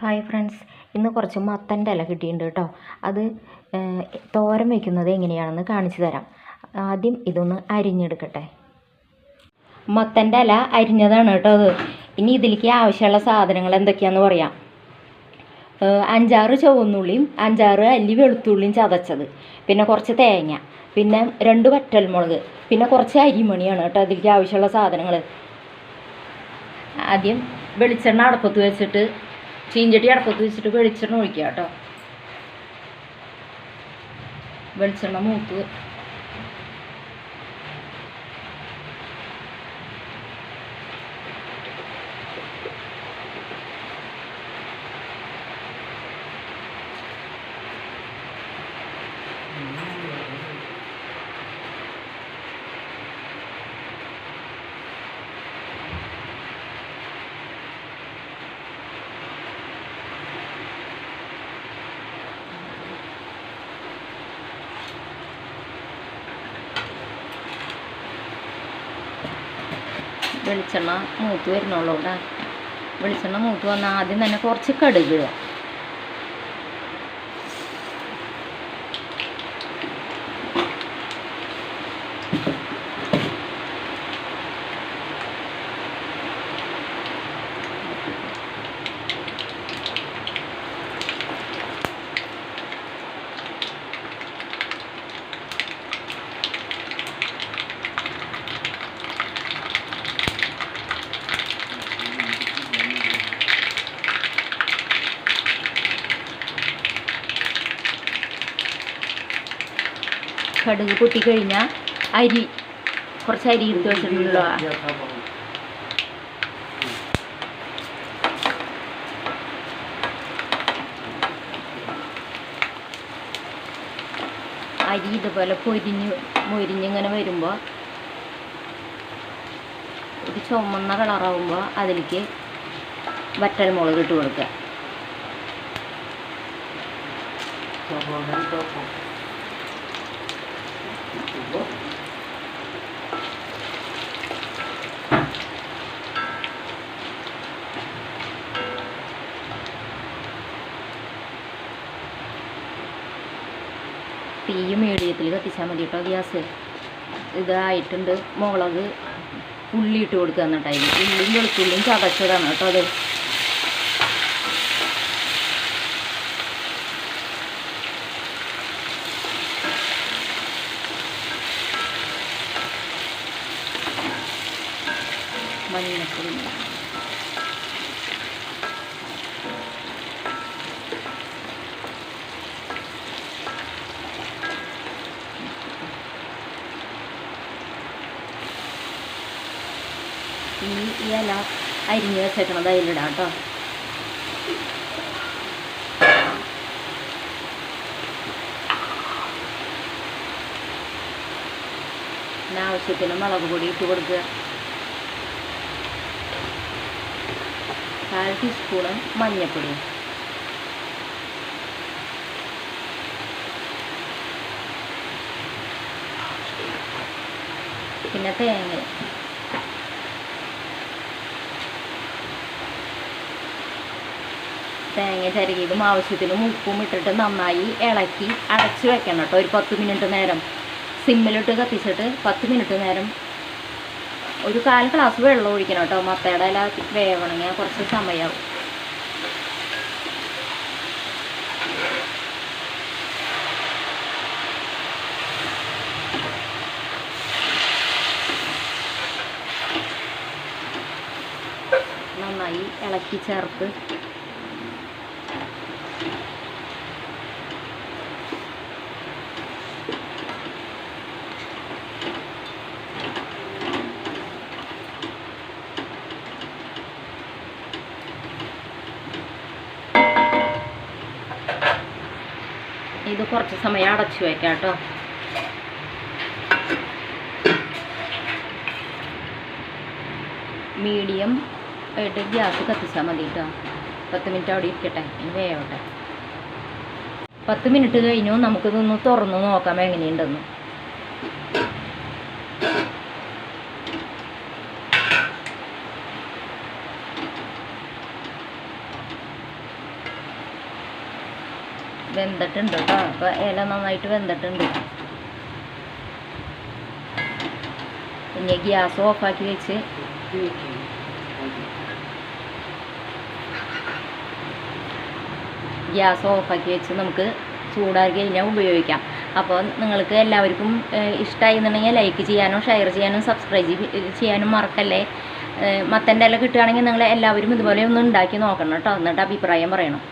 Hi friends ഇന്ന് കുറച്ച് മത്തന്റെ ഇല കിട്ടിയിട്ടുണ്ട് കേട്ടോ. അത് തോരൻ വയ്ക്കുന്നത് എങ്ങനെയാണെന്ന് കാണിച്ചു തരാം. ആദ്യം ഇതൊന്ന് അരിഞ്ഞെടുക്കട്ടെ. മത്തന്റെ ഇല അരിഞ്ഞതാണ് കേട്ടോ അത്. ഇനി ഇതിലേക്ക് ആവശ്യമുള്ള സാധനങ്ങൾ എന്തൊക്കെയാണെന്ന് പറയാം. അഞ്ചാറ് ചുവന്നുള്ളിയും അഞ്ചാറ് അല്ലി വെളുത്തുള്ളിയും ചതച്ചത്. പിന്നെ കുറച്ച് തേങ്ങ. പിന്നെ രണ്ട് വറ്റൽമുളക്. പിന്നെ കുറച്ച് അരിമണിയാണ് കേട്ടോ അതിലേക്ക് ആവശ്യമുള്ള സാധനങ്ങൾ. ആദ്യം വെളിച്ചെണ്ണ അടപ്പത്ത് വെച്ചിട്ട് ചീഞ്ചട്ടി അടപ്പത്ത് വെച്ചിട്ട് വെളിച്ചെണ്ണ ഒഴിക്കുക കേട്ടോ. വെളിച്ചെണ്ണ മൂത്ത് വെളിച്ചെണ്ണ മൂത്ത് വരുന്നുള്ളൂ കേട്ടോ. വെളിച്ചെണ്ണ മൂത്ത് വന്നാൽ ആദ്യം തന്നെ കുറച്ച് കടുക് ഇടുക. കടുക് പൊട്ടിക്കഴിഞ്ഞാൽ അരി കുറച്ച് അരി എടുത്ത് വെച്ചിട്ടുണ്ടല്ലോ. അരി ഇതുപോലെ പൊരിഞ്ഞ് മൊരിഞ്ഞിങ്ങനെ വരുമ്പോൾ ഒരു ചുമന്ന കളറാവുമ്പോൾ അതിലേക്ക് വറ്റൽ മുളക് ഇട്ട് കൊടുക്കുക. തീ മീഡിയത്തിൽ കത്തിച്ചാൽ മതി. കേട്ടോ ഗ്യാസ് ഇതായിട്ടുണ്ട്. മുളക് ഉള്ളി ഇട്ട് കൊടുക്കുക എന്നിട്ടായി ഉള്ളിയും വെളുത്തുള്ളിയും ചതച്ചതാണ് കേട്ടോ അത്. മഞ്ഞപ്പൊടി ഇനി ഈ ഇല അരിഞ്ഞ് വെച്ചേക്കണത് അതിലിടാം കേട്ടോ. ആവശ്യത്തിന് മുളക് പൊടി ഇട്ട് കൊടുക്കുക. കാൽ ടീസ്പൂണ് മഞ്ഞപ്പൊടി. പിന്നെ തേങ്ങ. തേങ്ങ ചരുകിയതും ആവശ്യത്തിനും ഉപ്പും ഇട്ടിട്ട് നന്നായി ഇളക്കി അടച്ചു വെക്കണം കേട്ടോ. ഒരു പത്ത് മിനിറ്റ് നേരം. സിമ്മിലിട്ട് കത്തിച്ചിട്ട് പത്ത് മിനിറ്റ് നേരം ഒരു കാൽ ഗ്ലാസ് വെള്ളം ഒഴിക്കണം കേട്ടോ. മത്തയുടെ ഇല വേവണമെങ്കിൽ കുറച്ച് സമയമാവും നന്നായി ഇളക്കി ചേർത്ത്. ഇത് കുറച്ച് സമയം അടച്ചു വയ്ക്കാം കേട്ടോ. മീഡിയം ആയിട്ട് ഗ്യാസ് കത്തിച്ചാൽ മതി കേട്ടോ. പത്ത് മിനിറ്റ് അവിടെ ഇരിക്കട്ടെ ഇനി വേവട്ടെ. പത്ത് മിനിറ്റ് കഴിഞ്ഞു നമുക്കിതൊന്ന് തുറന്ന് നോക്കാം എങ്ങനെയുണ്ടെന്ന്. വെന്തിട്ടുണ്ട് കേട്ടോ അപ്പോൾ ഇല നന്നായിട്ട് വെന്തിട്ടുണ്ട്. പിന്നെ ഗ്യാസ് ഓഫാക്കി വെച്ച്. ഗ്യാസ് ഓഫാക്കി വെച്ച് നമുക്ക് ചൂടാക്കി കഴിഞ്ഞാൽ ഉപയോഗിക്കാം. അപ്പോൾ നിങ്ങൾക്ക് എല്ലാവർക്കും ഇഷ്ടമായി എന്നുണ്ടെങ്കിൽ ലൈക്ക് ചെയ്യാനും ഷെയർ ചെയ്യാനും സബ്സ്ക്രൈബ് ചെയ്യാനും മറക്കല്ലേ? മത്തന്റെ ഇല കിട്ടുകയാണെങ്കിൽ നിങ്ങൾ എല്ലാവരും ഇതുപോലെ ഒന്ന് ഉണ്ടാക്കി നോക്കണം കേട്ടോ എന്നിട്ട് അഭിപ്രായം പറയണം.